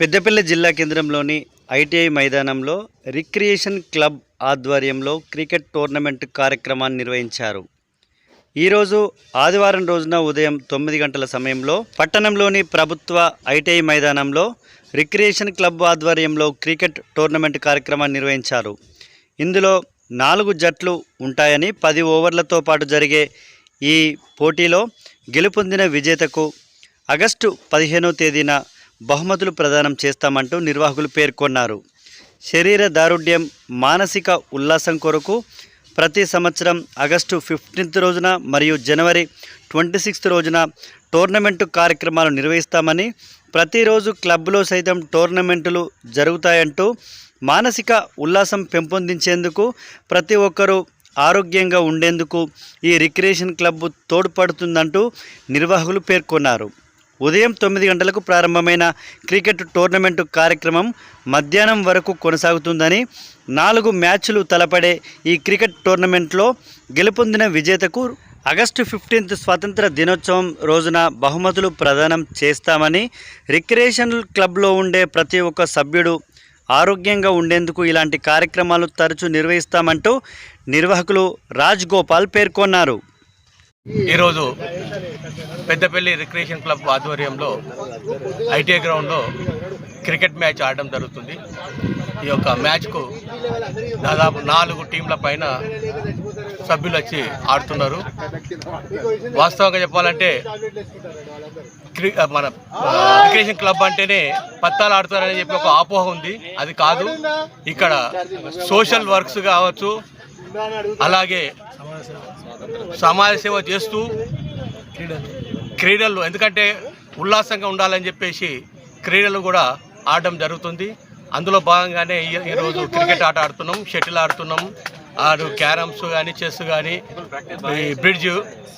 పెద్దపల్లి జిల్లా కేంద్రంలోని ఐటీఐ మైదానంలో రిక్రియేషన్ క్లబ్ ఆధ్వర్యంలో క్రికెట్ టోర్నమెంట్ కార్యక్రమాన్ని నిర్వహించారు. ఈరోజు ఆదివారం రోజున ఉదయం తొమ్మిది గంటల సమయంలో పట్టణంలోని ప్రభుత్వ ఐటీఐ మైదానంలో రిక్రియేషన్ క్లబ్ ఆధ్వర్యంలో క్రికెట్ టోర్నమెంట్ కార్యక్రమాన్ని నిర్వహించారు. ఇందులో నాలుగు జట్లు ఉంటాయని పది ఓవర్లతో పాటు జరిగే ఈ పోటీలో గెలుపొందిన విజేతకు ఆగస్టు పదిహేనవ తేదీన బహుమతులు ప్రదానం చేస్తామంటూ నిర్వాహకులు పేర్కొన్నారు. శరీర దారుఢ్యం మానసిక ఉల్లాసం కొరకు ప్రతి సంవత్సరం ఆగస్టు ఫిఫ్టీన్త్ రోజున మరియు జనవరి ట్వంటీ సిక్స్త్ రోజున టోర్నమెంటు కార్యక్రమాలు నిర్వహిస్తామని ప్రతిరోజు క్లబ్లో సైతం టోర్నమెంటులు జరుగుతాయంటూ మానసిక ఉల్లాసం పెంపొందించేందుకు ప్రతి ఒక్కరూ ఆరోగ్యంగా ఉండేందుకు ఈ రిక్రియేషన్ క్లబ్ తోడ్పడుతుందంటూ నిర్వాహకులు పేర్కొన్నారు. ఉదయం తొమ్మిది గంటలకు ప్రారంభమైన క్రికెట్ టోర్నమెంటు కార్యక్రమం మధ్యాహ్నం వరకు కొనసాగుతుందని నాలుగు మ్యాచ్లు తలపడే ఈ క్రికెట్ టోర్నమెంట్లో గెలుపొందిన విజేతకు ఆగస్టు ఫిఫ్టీన్త్ స్వాతంత్ర దినోత్సవం రోజున బహుమతులు ప్రదానం చేస్తామని రిక్రియేషనల్ క్లబ్లో ఉండే ప్రతి ఒక్క సభ్యుడు ఆరోగ్యంగా ఉండేందుకు ఇలాంటి కార్యక్రమాలు తరచూ నిర్వహిస్తామంటూ నిర్వాహకులు రాజ్ గోపాల్ పేర్కొన్నారు. ఈరోజు పెద్దపల్లి రిక్రియేషన్ క్లబ్ ఆధ్వర్యంలో ఐటీఐ గ్రౌండ్లో క్రికెట్ మ్యాచ్ ఆడడం జరుగుతుంది. ఈ యొక్క మ్యాచ్కు దాదాపు నాలుగు టీంల పైన సభ్యులు వచ్చి ఆడుతున్నారు. వాస్తవంగా చెప్పాలంటే క్రి- మన రిక్రియేషన్ క్లబ్ అంటేనే పత్తాలు ఆడుతారని చెప్పి ఒక అపోహ ఉంది. అది కాదు. ఇక్కడ సోషల్ వర్క్స్ కావచ్చు అలాగే సమాజ సేవ చేస్తూ క్రీడలు. ఎందుకంటే ఉల్లాసంగా ఉండాలని చెప్పేసి క్రీడలు కూడా ఆడడం జరుగుతుంది. అందులో భాగంగానే ఈ- ఈరోజు క్రికెట్ ఆట ఆడుతున్నాం షటిల్ ఆడుతున్నాం ఆడు క్యారమ్స్ కానీ చెస్ కానీ ఈ బ్రిడ్జ్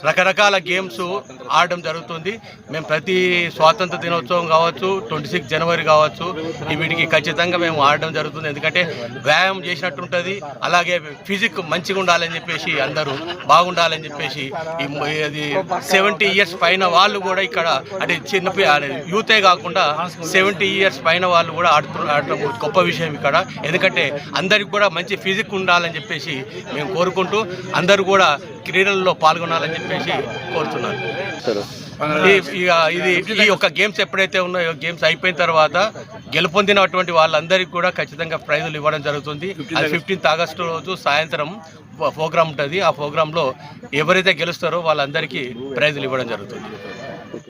రకరకాల గేమ్స్ ఆడడం జరుగుతుంది. మేము ప్రతి స్వాతంత్ర దినోత్సవం కావచ్చు ట్వంటీ సిక్స్ జనవరి కావచ్చు వీటికి ఖచ్చితంగా మేము ఆడడం జరుగుతుంది. ఎందుకంటే వ్యాయామం చేసినట్టు ఉంటుంది అలాగే ఫిజిక్ మంచిగా ఉండాలని చెప్పేసి అందరూ బాగుండాలని చెప్పేసి ఈ ఇది సెవెంటీ ఇయర్స్ పైన వాళ్ళు కూడా ఇక్కడ అంటే చిన్న యూతే కాకుండా సెవెంటీ ఇయర్స్ పైన వాళ్ళు కూడా ఆడుతు ఆడటం గొప్ప విషయం ఇక్కడ. ఎందుకంటే అందరికి కూడా మంచి ఫిజిక్ ఉండాలని చెప్పేసి మేము కోరుకుంటూ అందరూ కూడా క్రీడల్లో పాల్గొనాలని చెప్పేసి కోరుతున్నాను. ఇది ఈ యొక్క గేమ్స్ ఎప్పుడైతే ఉన్నాయో గేమ్స్ అయిపోయిన తర్వాత గెలుపొందినటువంటి వాళ్ళందరికీ కూడా ఖచ్చితంగా ప్రైజులు ఇవ్వడం జరుగుతుంది. అది ఫిఫ్టీన్త్ ఆగస్టు రోజు సాయంత్రం ప్రోగ్రామ్ ఉంటుంది. ఆ ప్రోగ్రాంలో ఎవరైతే గెలుస్తారో వాళ్ళందరికీ ప్రైజులు ఇవ్వడం జరుగుతుంది.